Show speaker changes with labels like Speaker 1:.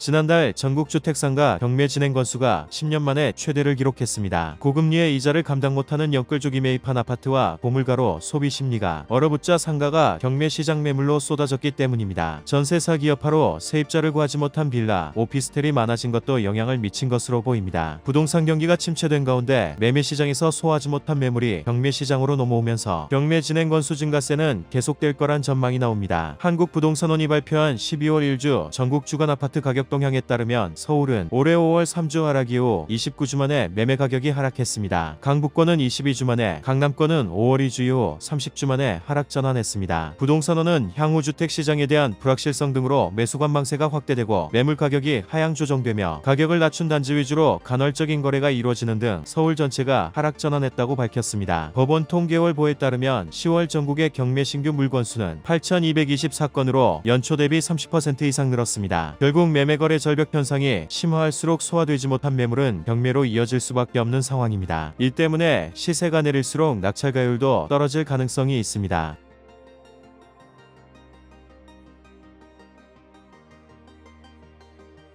Speaker 1: 지난달 전국 주택상가 경매 진행 건수가 10년 만에 최대를 기록했습니다. 고금리의 이자를 감당 못하는 영끌족이 매입한 아파트와 보물가로 소비 심리가 얼어붙자 상가가 경매 시장 매물로 쏟아졌기 때문입니다. 전세 사기 여파로 세입자를 구하지 못한 빌라, 오피스텔이 많아진 것도 영향을 미친 것으로 보입니다. 부동산 경기가 침체된 가운데 매매 시장에서 소화하지 못한 매물이 경매 시장으로 넘어오면서 경매 진행 건수 증가세는 계속될 거란 전망이 나옵니다. 한국부동산원이 발표한 12월 1주 전국 주간 아파트 가격 동향에 따르면 서울은 올해 5월 3주 하락 이후 29주 만에 매매 가격이 하락했습니다. 강북권은 22주 만에, 강남권은 5월 2주 이후 30주 만에 하락 전환했습니다. 부동산원은 향후 주택 시장에 대한 불확실성 등으로 매수 관망세가 확대되고 매물 가격이 하향 조정되며 가격을 낮춘 단지 위주로 간헐적인 거래가 이루어지는 등 서울 전체가 하락 전환했다고 밝혔습니다. 법원 통계월 보에 따르면 10월 전국의 경매 신규 물건수는 8,224건으로 연초 대비 30% 이상 늘었습니다. 결국 매매 거래 절벽 현상이 심화할수록 소화되지 못한 매물은 경매로 이어질 수밖에 없는 상황입니다. 이 때문에 시세가 내릴수록 낙찰가율도 떨어질 가능성이 있습니다.